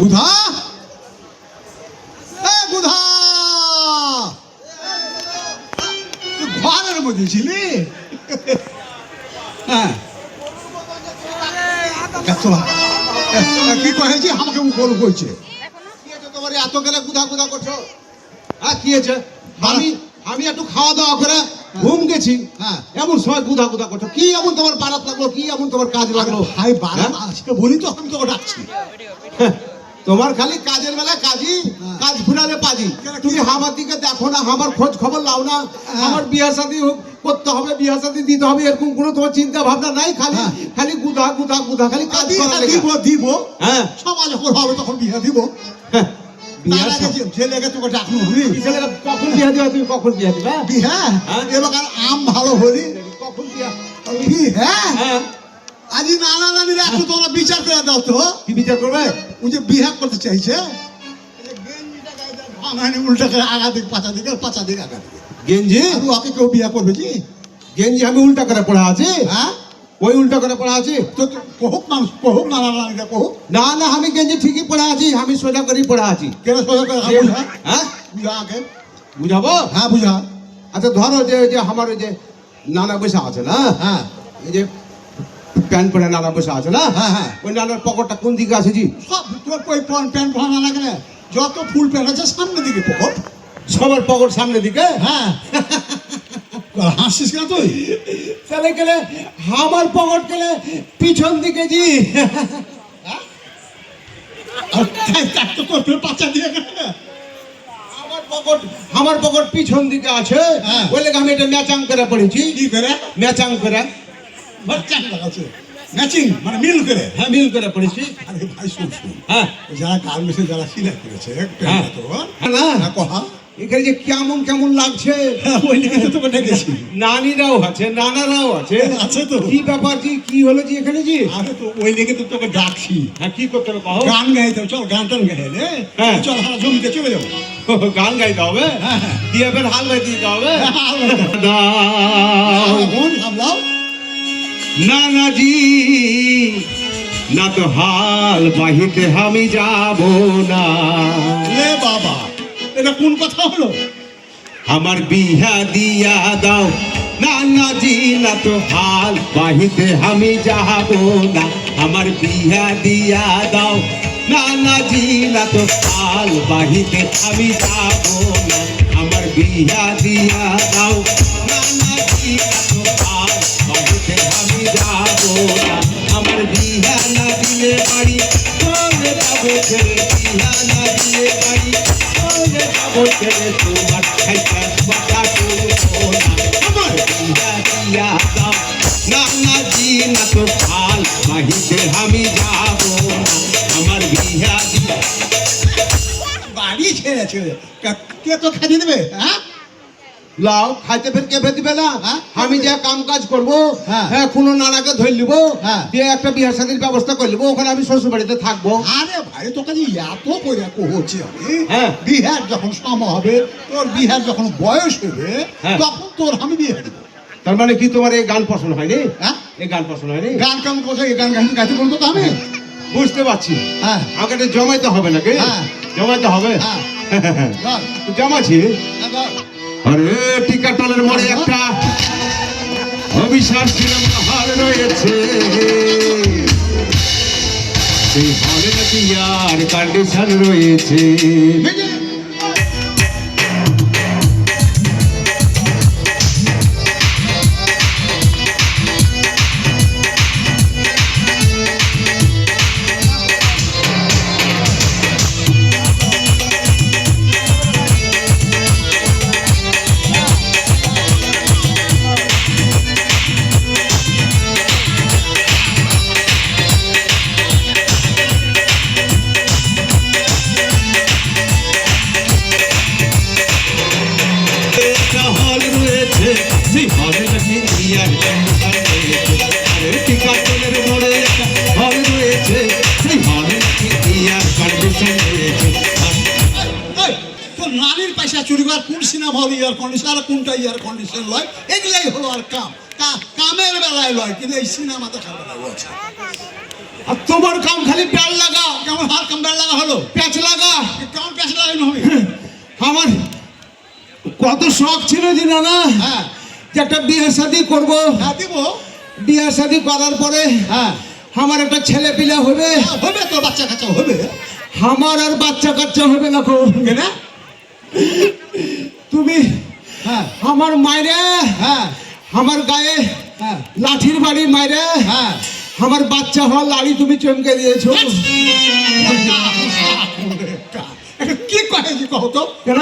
বুধা এ বুধা ঘরের মধ্যে ছিলি? হ্যাঁ। কি কয়েছি আমাকে মুখর করছে। কি হয়েছে? তোমার এত গেলে গুধা গুধা করছ? হ্যাঁ কি হয়েছে? আমি আমি একটু খাওয়া দাওয়া করে ঘুম গেছি। হ্যাঁ। এমন সময় গুধা গুধা করছ। কি এমন তোমার বারাত লাগল? কি এমন তোমার কাজ লাগল? ভাই বারা হ্যাঁ? আজকে বলি তো আমি তোকে ডাকছি। তোমার খালি কাজের বেলা কাজই হ্যাঁ। কাজ ফুরালে পাজি? তুমি আমার দিকে দেখো না আমার খোঁজ খবর লাও না। হ্যাঁ। আমার বিয়া শাদী করতে হবে বিয়া শাদী দিতে হবে এরকম কোনো তোমার চিন্তা ভাবনা নাই খালি হ্যাঁ। খালি গুধা গুধা গুধা খালি কাজ দিব দিব। হ্যাঁ। সমাজ যখন হবে তখন দিব। বিয়া কখন দিবা তুমি কখন বিয়া দিবা বিহা হ্যাঁ। এবার আম ভালো হলি। কখন বিয়া? হ্যাঁ। আজি নানা নানিরা একটু তোমরা বিচার করে দাও তো। কি বিচার করবে? যে বিহা করতে চাইছে। ভাঙানি উল্টা করে আগা দিক পাঁচা দিকে পাঁচা দিকে আগা দিকে। গেঞ্জি? আর ওকে কেউ বিয়া করবে কি? গেঞ্জি আমি উল্টা করে পড়া আছি। হ্যাঁ? ওই উল্টা করে পড়া আছি। তো তো কহুক মানুষ কহুক নানা নানিরা কহুক না না আমি গেঞ্জি ঠিকই পড়া আছি আমি সোজা করেই পড়া আছি। কেন সোজা করে বুঝা? হ্যাঁ? বুঝা আগে। বুঝাবো? হ্যাঁ বুঝা। আচ্ছা ধরো যে যে আমার ওই যে নানা পয়সা আছে না? হ্যাঁ। এই যে প্যান্ট পরে নানা বসে আছে না? হ্যাঁ, হ্যাঁ। ওই নানার পকেটটা কোন দিকে আছে জি? সব তোর ওই প্যান্ট ভাঙা না। কেন যত ফুল প্যান্ট আছে সামনের দিকে পকট। সবার পকেট সামনের দিকে? হ্যাঁ। হাসিস কেন তুই? তাহলে গেলে আমার পকেট গেলে পিছন দিকে জি। তোর বাচ্চা দিয়ে আমার পকেট আমার পকেট পিছন দিকে আছে। হ্যাঁ। ওই লেগে আমি এটা ম্যাচাং করে পড়েছি। কি করে? ম্যাচাং করে। বাচ্চা লাগাচ্ছে। ম্যাচিং মানে মিল করে। হ্যাঁ মিল করে পড়েছি। আরে ভাই শুন শুন। হ্যাঁ। যারা গার্মেন্টসে যারা সিলাই করেছে হ্যাঁ। তো না। হ্যাঁ, কহা। এখানে যে কেমন কেমন লাগছে। হ্যাঁ, ওই নিয়ে তো তোকে নানিরাও আছে নানারাও আছে। আছে তো। কি ব্যাপার জি কি হলো জি এখানে জি? আরে তো ওই লেগে তো তোকে ডাকছি। হ্যাঁ কি করতে হবে গান গাইতে চল গান টান গাইলে হ্যাঁ। চল হারা জমিতে চলে যাব। গান গাইতে হবে? হ্যাঁ, হ্যাঁ। দিয়ে ফের হাল বাই দিতে হবে? হাল দাও সামলাও না না জি না তো হাল বাহিতে আমি যাব না। লে বাবা এটা কোন কথা হলো? আমার বিহা দিয়া দাও। না না না তো হাল বাহিতে আমি যাব না। আমার বিহা দিয়া দাও। না না জি না তো হাল বাহিতে আমি যাব না। আমার বিহা দিয়া দাও। আমার বিহা না দিলে বাড়ি চলে যাব ছেড়ে বিহা না দিলে বাড়ি? চলে যাব ছেড়ে তোমার খাইটা কথা করব আমার বিহা দিয়া দাও। না না, জি, না তো হাল বাহিতে আমি যাব না। কে তো খাইয়ে দেবে হ্যাঁ? লাও খাইতে ফের কে দিবে না? হ্যাঁ? আমি যা কাম কাজ করব হ্যাঁ। হ্যাঁ কোনো নানাকে ধরে নিবো হ্যাঁ। দিয়ে একটা বিয়ার শাদির ব্যবস্থা করে নেব ওখানে আমি শ্বশুর বাড়িতে থাকব। আরে ভাই তোকে যে এত করে কহছি আমি হ্যাঁ। বিহার যখন সময় হবে তোর বিহার যখন বয়স হবে হ্যাঁ। তখন তোর আমি বিয়ে দিব। তার মানে কি তোমার এই গান পছন্দ হয়নি? হ্যাঁ? এই গান পছন্দ হয়নি? গান কেমন করছে? এই গান গাইতে গাইতে বলব তো আমি। বুঝতে পারছি। হ্যাঁ। আমাকে এটা জমাইতে হবে নাকি? হ্যাঁ। জমাইতে হবে? হ্যাঁ। জমাছি হ্যাঁ। আরে টিকাটলের মোড়ে একটা অবিশ্বাস সিনেমা হল রয়েছে। সেই হলে নাকি আর কন্ডিশন রয়েছে। চুরি করার কোন সিনেমা হল ইয়ার কন্ডিশন আর কোনটা ইয়ার কন্ডিশন লয়? এগুলাই হলো আর কাম। কামের বেলায় লয় কিন্তু এই সিনেমা সিনেমাতে খারাপ লাগছে আর তোমার কাম খালি প্যাল লাগা। কেমন হার কাম বেলা লাগা হলো? প্যাচ লাগা। কেমন পেশা লাগানো হবে আমার কত শখ ছিল যে না হ্যাঁ। যে একটা বিয়ে শাদি করব। হ্যাঁ দিব। বিয়ে শাদি করার পরে হ্যাঁ। আমার একটা ছেলে পিলে হবে। হ্যাঁ, হবে তো বাচ্চা কাচ্চা হবে। আমার আর বাচ্চা কাচ্চা হবে না কেনা? তুমি? হ্যাঁ। আমার মায়েরে? হ্যাঁ। আমার গায়ে হ্যাঁ। লাঠির বাড়ি মায়েরে? হ্যাঁ। আমার বাচ্চা হওয়ার লাড়ি তুমি চমকে দিয়েছ। কি কহে যে কহ তো? কেন?